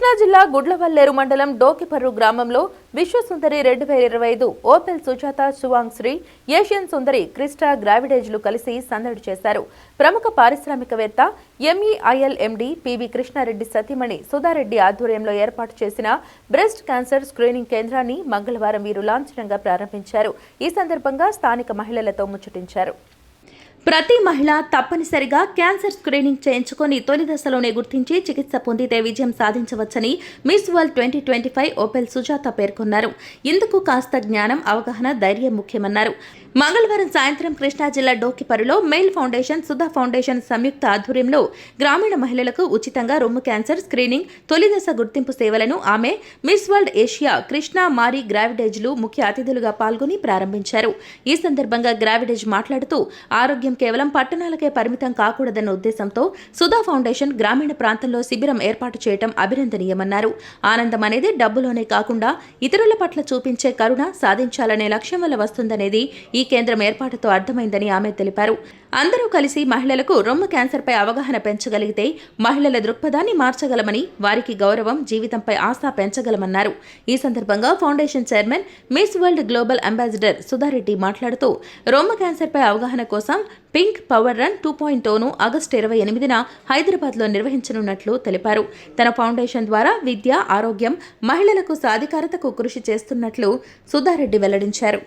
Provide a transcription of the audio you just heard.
కృష్ణా జిల్లా గుడ్లవల్లేరు మండలం డోకిపర్రు గ్రామంలో విశ్వసుందరి రెండు వేల ఇరవై ఐదు Opal Suchata Chuangsri Asian సుందరి క్రిస్టా గ్రావిడేజ్లు కలిసి సందడి చేశారు. ప్రముఖ పారిశ్రామికవేత్త ఎంఈఐఎల్ ఎండి పివి కృష్ణారెడ్డి సతీమణి సుధారెడ్డి ఆధ్వర్యంలో ఏర్పాటు చేసిన బ్రెస్ట్ క్యాన్సర్ స్క్రీనింగ్ కేంద్రాన్ని మంగళవారం వీరు లాంఛనంగా ప్రారంభించారు. ఈ సందర్భంగా స్థానిక మహిళలతో ముచ్చటించారు. ప్రతి మహిళ తప్పనిసరిగా క్యాన్సర్ స్క్రీనింగ్ చేయించుకొని తొలి దశలోనే గుర్తించి చికిత్స పొందితే విజయం సాధించవచ్చని Miss World twenty twenty five Opal Suchata పేర్కొన్నారు. ఇందుకు కాస్త జ్ఞానం అవగాహన ధైర్యం ముఖ్యమన్నారు. మంగళవారం సాయంత్రం కృష్ణా జిల్లా డోకిపరులో మెయిల్ ఫౌండేషన్ సుధా ఫౌండేషన్ సంయుక్త ఆధ్వర్యంలో గ్రామీణ మహిళలకు ఉచితంగా రొమ్ము క్యాన్సర్ స్క్రీనింగ్ తొలి దశ గుర్తింపు సేవలను ఆమె మిస్ వరల్డ్ ఏషియా కృష్ణా మారి గ్రావిడేజ్లు ముఖ్య అతిథులుగా పాల్గొని ప్రారంభించారు. ఈ సందర్భంగా గ్రావిడేజ్ మాట్లాడుతూ ఆరోగ్యం కేవలం పట్టణాలకే పరిమితం కాకూడదన్న ఉద్దేశంతో సుధా ఫౌండేషన్ గ్రామీణ ప్రాంతంలో శిబిరం ఏర్పాటు చేయడం అభినందనీయమన్నారు. ఆనందం అనేది డబ్బులోనే కాకుండా ఇతరుల పట్ల చూపించే కరుణ సాధించాలనే లక్ష్యం వల్ల వస్తుందనేది ఈ కేంద్రం ఏర్పాటుతో అర్థమైందని ఆమె తెలిపారు. అందరూ కలిసి మహిళలకు రొమ్ము క్యాన్సర్పై అవగాహన పెంచగలిగితే మహిళల దృక్పథాన్ని మార్చగలమని వారికి గౌరవం జీవితంపై ఆశ పెంచగలమన్నారు. ఈ సందర్భంగా foundation chairman Miss World global ambassador Sudha Reddy మాట్లాడుతూ రొమ్ము క్యాన్సర్పై అవగాహన కోసం pink power run two point టూను ఆగస్టు ఇరవై ఎనిమిదిన హైదరాబాద్లో నిర్వహించనున్నట్లు తెలిపారు. తన ఫౌండేషన్ ద్వారా విద్య ఆరోగ్యం మహిళలకు సాధికారతకు కృషి చేస్తున్నట్లు సుధారెడ్డి వెల్లడించారు.